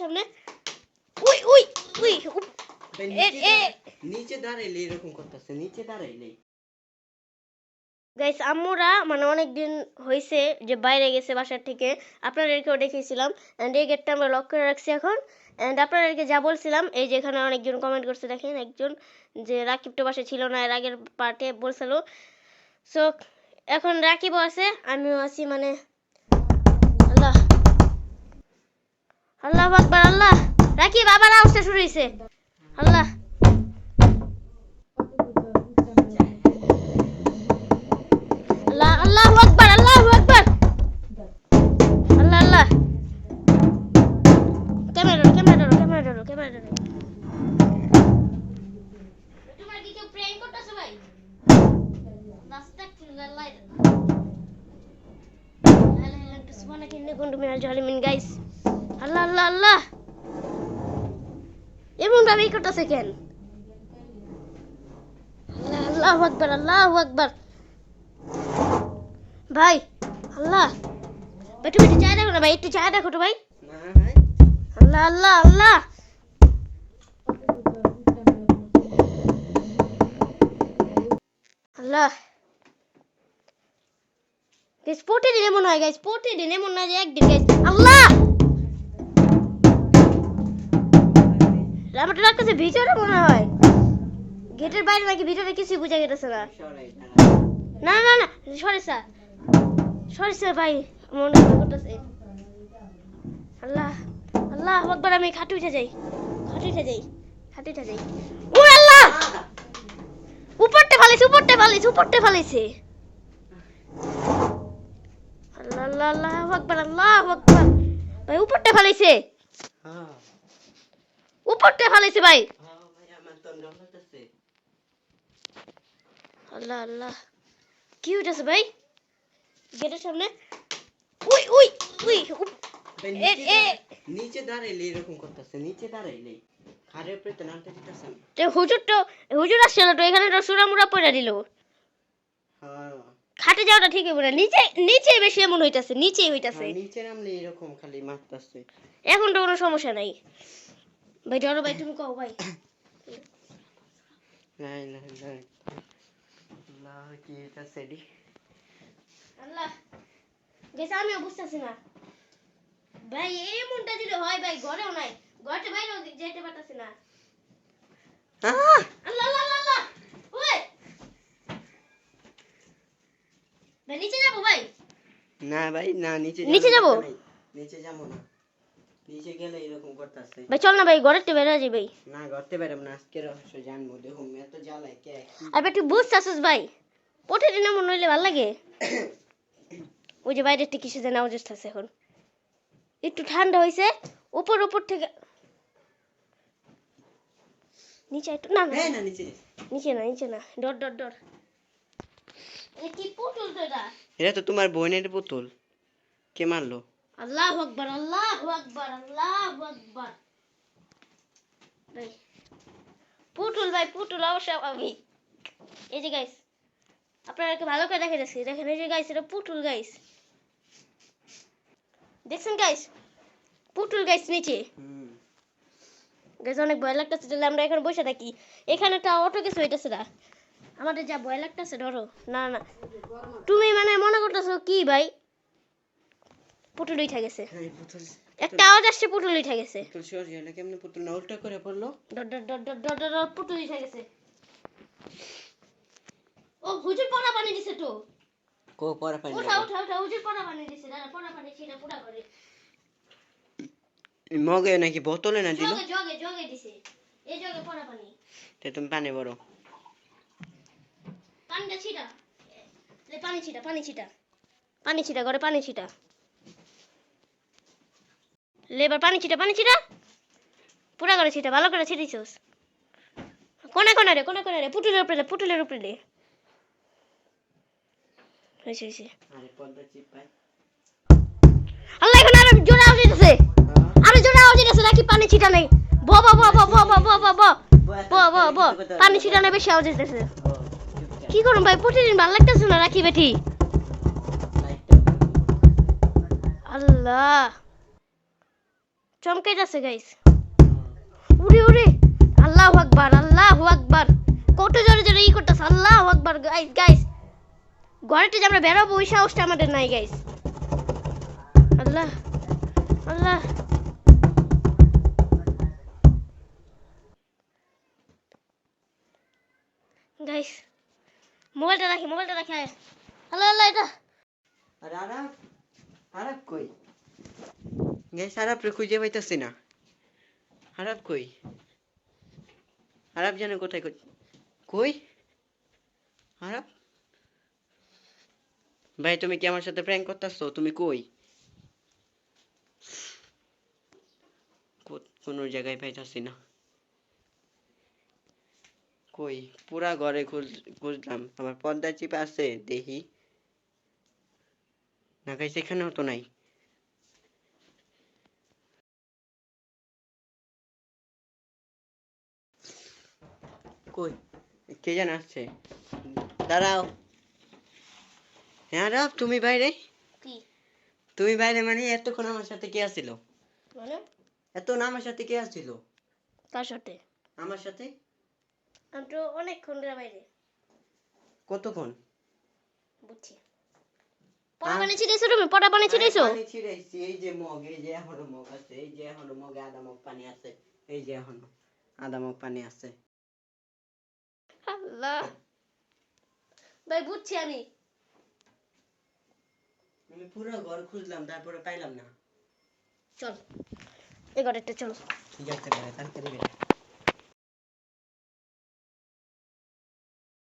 সামনে। We we we নিচে দাঁড়াইলে এরকম করতেছে নিচে দাঁড়াইলে। গাইস আম্মুরা মানে অনেক দিন হয়েছে যে বাইরে গেছে বাসার থেকে আপনাদেরকেও দেখিয়েছিলাম। অ্যান্ড এই গেটটা আমরা লক করে রাখছি এখন। অ্যান্ড আপনাদেরকে যা বলছিলাম এই যে এখানে অনেকজন কমেন্ট করছে দেখেন একজন যে রাকিব তো বাসে ছিল না এর আগের পার্টে বলছিল। সো এখন রাকিবও আছে আমিও আছি মানে আল্লাহ আকবার আল্লাহ। রাখি বাবার আওয়াজটা শুরু হয়েছে আল্লাহ। আল্লাহ আল্লাহ আল্লাহ আল্লাহ আল্লাহ। ক্যামেরা ক্যামেরা ক্যামেরা তোমার কি প্রেম করতেছে ভাই? রাস্তা ক্লিয়ার লাইট هلا هلا انتم سبحانك اني كنتم من الجاهلين من guys আল্লাহ আল্লাহ আল্লাহ। এমন ভাবেই করতেছে কেন? আল্লাহ আকবার, আল্লাহু আকবার। ভাই, আল্লাহ। তুমি একটু চায় দেখো না ভাই, একটু চায় দেখো তো ভাই। আল্লাহ আল্লাহ আল্লাহ। আল্লাহ। গাইস প্রতিদিন এমন হয় গাইস প্রতিদিন এমন না যে একদিন গাইস আল্লাহ! আমারটা লাগতেছে ভিতরে মনে হয়? গেটের বাইরে নাকি ভিতরে কিছুই বোঝা গেতেছে না। না না না সরিষা সরিষা ভাই, মনে করতেছে। আল্লাহ আল্লাহ একবার আমি খাটে উঠে যাই। খাটে উঠে যাই, খাটে উঠে যাই। ও আল্লাহ! উপরটা ফালাইছে উপরটা ফালাইছে উপরটা ফালাইছে আল্লাহ আল্লাহ আল্লাহ আকবার আল্লাহ আকবার। ভাই উপরটা ফালাইছে হ্যাঁ। উপরটা ফালাইছে ভাই। তো আল্লাহ আল্লাহ। কি উঠেছে ভাই? গেটের সামনে? উই উই উই নিচে দাঁড়াইলে এরকম করতেছে নিচে দাঁড়াইলে খাড়ের উপরে তো নামতে দিতেছে। যে হুজুর তো হুজুর আসছে না তো এখানে তো সুরা মুরা পড়া দিল। হ্যাঁ। খাটে যাওয়াটা ঠিক হবে না নিচে নিচে বেশি এমন হইতাছে নিচেই হইতাছে। হ্যাঁ, নিচে নামলে এরকম খালি মারতেছে। এখন তো কোনো সমস্যা নাই। ভাই ধরো ভাই তুমি কও ভাই। নাই নাই নাই। আল্লাহ কি এটা সেডি? আল্লাহ গেছে আমিও বুঝতেছি না। ভাই এমনটা যদি হয় ভাই ঘরেও নাই। ঘরে বাইরেও যেতে পারতাছি না। আল্লাহ আল্লাহ আল্লাহ, ওই! ভাই নিচে যাব ভাই? না ভাই না নিচে নিচে যাব? নিচে যাব না। নিচে গেলে এরকম করতেছে। ভাই চল না ভাই ঘরের তে বেরো যাই ভাই। না পারলাম না আজকে রহস্য জানব দেখুন এত জ্বালায় কে আর ভাই তুই বুঝতেছিস ভাই প্রতিদিন এমন হইলে ভালো লাগে। ওই যে বাইরে থেকে কিছু যেন আওয়াজ আসতেছে এখন। একটু ঠান্ডা উপর উপর থেকে নিচে একটু না না। হ্যাঁ না নিচে। নিচে না নিচে না। ডর ডর ডর এ কি পুতুল তো এটা? এটা তো তোমার বোনের পুতুল। কে মারলো? আল্লাহ আকবার আল্লাহ আকবার আল্লাহ আকবার। ভাই পুতুল ভাই পুতুল অস্বাভাবিক এই যে গাইস আপনাদেরকে ভালো করে দেখে যাচ্ছি। দেখেন এই যে গাইস এটা পুতুল গাইস দেখছেন গাইস পুতুল গাইস নিচে। গাইস অনেক ভয় লাগতেছে তাহলে আমরা এখানে বসে থাকি। এখানে একটা অটো কিছু হইতেছে না। আমাদের যা ভয় লাগতেছে ধরো। না না। তুমি মানে মনে করতেছো কি ভাই? পুতুল উঠে গেছে। একটা আওয়াজ আসছে পুতুল উঠে গেছে। পুতুল সরি হলো কেমনে পুতুল না উল্টা করে পড়ল dot dot dot dot dot dot পুতুল উঠে গেছে। ও হুজুর পড়া পানি দিছে তো। কো পরে পানি উঠা উঠা উঠা হুজুর পড়া পানি দিছে দাদা পড়া পানি ছিল পুরা করে মগে নাকি বোতলে না দিল? জগে জগে দিছে। এই জগে পড়া পানি। তে তুমি পানি বড় পানিটা ছিটা। পানি ছিটা পানি ছিটা। পানি ছিটা করে পানি ছিটা। লেবার পানি ছিটা পানি ছিটা। পুরা করে ছিটা ভালো করে ছিটিছস কোনে কোনে রে কোনে কোনে রে পুটুলের উপরে পুটুলের উপরে দে হয়েছে আল্লাহ এখন আরও জোরে আওয়াজ দিতেছে আরও জোরে আওয়াজ দিতেছে নাকি পানি ছিটা নেই। ব ব ব ব ব ব ব ব ব। ব ব ব পানি ছিটা নেই বেশি আওয়াজ দিতেছে কি করুন ভাই প্রতিদিন ভালো লাগতেছে না রাখি বেটি আল্লাহ। চমকাইতেছে গাইস উরে উরে আল্লাহু আকবার আল্লাহু আকবার। কত জোরে জোরে ই করতেছে, আল্লাহু আকবার গাইস গাইস ঘরেতে যে আমরা বেরোবো, ওই সাহসটা আমাদের নাই গাইস আল্লাহ আল্লাহ। গাইস মোবাইলটা রাখি মোবাইলটা রাখি। আল্লাহ আল্লাহ, এটা। আর আরাপ আরাপ কই? গাইস আরাপ রে খুঁজে পাইতাছি না আরাপ কই আরাপ জানে কোথায় কই আরাপ ভাই তুমি কি আমার সাথে প্র্যাঙ্ক করতেছো তুমি কই কোনো জায়গায় পাইতাছি না কই পুরা ঘরে খুঁজ খুঁজলাম আমার পর্দা চিপে আছে দেখি না গাইস এখানেও তো নাই কই? কে যেন আসছে? দাঁড়াও। হ্যাঁ রাব তুমি বাইরে? তুমি বাইরে মানে এতক্ষণ আমার সাথে কে আসছিল? মানে? এত না আমার সাথে কে আসছিল? কার সাথে? আমার সাথে? আমি তো অনেকক্ষণ ধরে বাইরে। কতক্ষণ? বুঝছি। পড়া ছিটাইছো তুমি? পড়া এই যে মগ এই যে এখনও মগ আছে এই যে এখনও মগে পানি আছে এই যে এখনও আধা মগ পানি আছে। আল্লাহ। ভাই বুঝছি আমি। আমি পুরো ঘর খুঁজলাম তারপরে পাইলাম না। চল এই ঘরেরটা চলো। ঠিক আছে ভাই তাড়াতাড়ি বের।